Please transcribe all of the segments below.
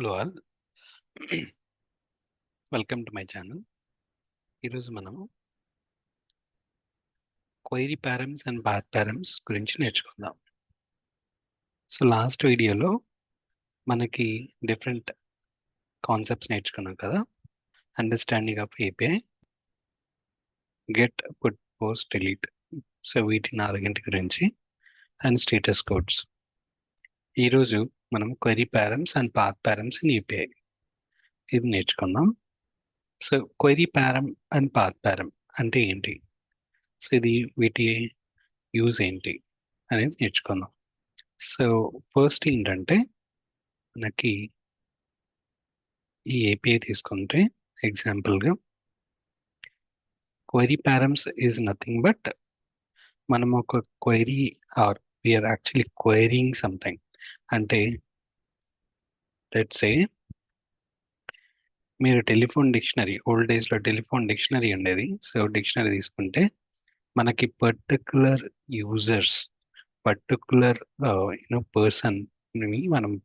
Hello all. Welcome to my channel ఈరోజు మనము query params and path params గురించి నేర్చుకుందాం. సో లాస్ట్ వీడియోలో మనకి డిఫరెంట్ కాన్సెప్ట్స్ నేర్చుకున్నాం కదా. Understanding of API get put post delete so వీటి నాలుగింటి గురించి. అండ్ స్టేటస్ కోడ్స్ ఈరోజు మనం query params and path params in API ఇది నేర్చుకుందాం. So query param and path param అంటే ఏంటి? సో ఇది వీటి యూజ్ ఏంటి అనేది నేర్చుకుందాం. సో ఫస్ట్ ఏంటంటే మనకి ఈ ఏపీఐ తీసుకుంటే ఎగ్జాంపుల్గా query params is nothing but మనం ఒక query or we are actually querying something అంటే లెట్స్ ఏ మీరు టెలిఫోన్ డిక్షనరీ ఓల్డ్ డేస్లో టెలిఫోన్ డిక్షనరీ ఉండేది. సో డిక్షనరీ తీసుకుంటే మనకి particular users particular you know person మనం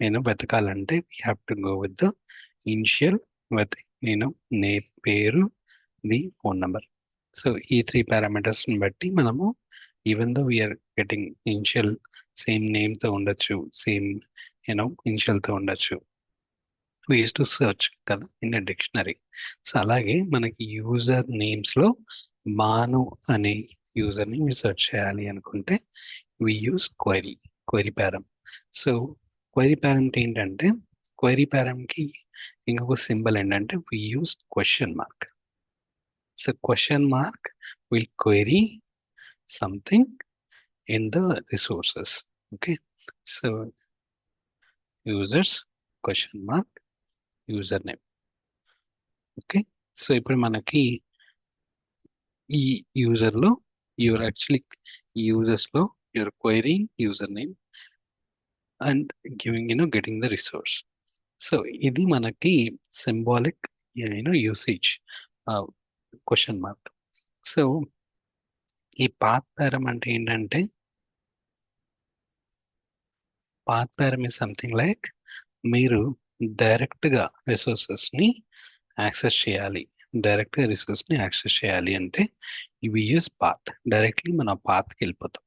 నేను వెతకాలంటే we have to go with the initial with నేను నే పేరు ది ఫోన్ నెంబర్. సో ఈ త్రీ పారామీటర్స్ని బట్టి మనము even though we are getting initial same నేమ్తో ఉండొచ్చు సేమ్ యూనో ఇనిషియల్తో ఉండొచ్చు. యూస్ టు సెర్చ్ కదా ఇన్ డిక్షనరీ సో అలాగే మనకి యూజర్ నేమ్స్లో మాను అనే యూజర్ని మీరు సెర్చ్ చేయాలి అనుకుంటే we use query query param so query param ఏంటంటే క్వైరీ పారంకి ఇంకొక సింబల్ ఏంటంటే we use question mark so question mark will query something in the resources okay. So users mark user name okay so ఇప్పుడు మనకి ఈ యూజర్లో you are actually యూజర్స్లో your querying user name and giving you know getting the resource so ఇది మనకి symbolic you know usage question mark so ఈ path param అంటే ఏంటంటే path పారం ఇస్ సంథింగ్ లైక్ మీరు డైరెక్ట్గా రిసోర్సెస్ని యాక్సెస్ చేయాలి. డైరెక్ట్గా రిసోర్స్ని యాక్సెస్ చేయాలి అంటే ఇవి యూస్ పాత్ డైరెక్ట్లీ మనం పాత్కి వెళ్ళిపోతాం.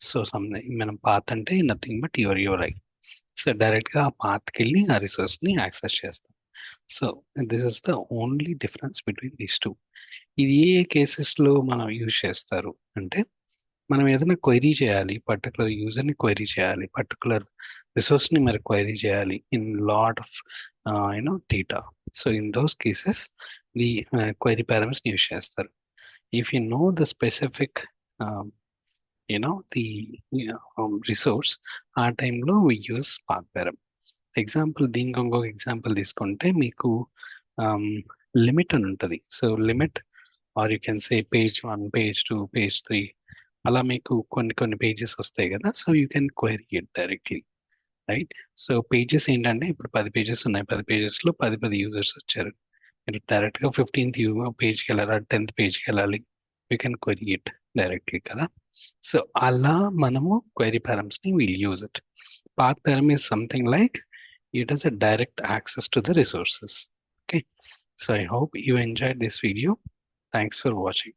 సో సంథింగ్ మనం పాత్ అంటే nothing but your your I so డైరెక్ట్గా ఆ పాత్కి వెళ్ళి ఆ రిసోర్స్ని యాక్సెస్ చేస్తాం. So this is the only difference between these two ఇది ఏ కేసెస్లో మనం యూజ్ చేస్తారు అంటే మనం ఏదైనా క్వైరీ చేయాలి పర్టికులర్ యూజర్ని క్వైరీ చేయాలి పర్టికులర్ రిసోర్స్ని మరి క్వైరీ చేయాలి in lot of you know data so in those cases the query పారామీటర్స్ని use చేస్తారు. If you know the specific you know the resource ఆ టైంలో we use path param example దీనికి ఇంకొక ఎగ్జాంపుల్ తీసుకుంటే మీకు లిమిట్ అని ఉంటుంది. So limit or you can say page one page two page three అలా మీకు కొన్ని కొన్ని పేజెస్ వస్తాయి కదా so you can query it directly right so pages ఏంటంటే ఇప్పుడు పది పేజెస్ ఉన్నాయి. పది పేజెస్లో పది పది యూజర్స్ వచ్చారు. మీరు డైరెక్ట్గా ఫిఫ్టీన్త్ పేజ్కి వెళ్ళాలి టెన్త్ పేజ్కి వెళ్ళాలి. You can query it directly కదా. సో అలా మనము query పారమ్స్ని will use it path param is something like it is a direct access to the resources okay so I hope you enjoy this video thanks for watching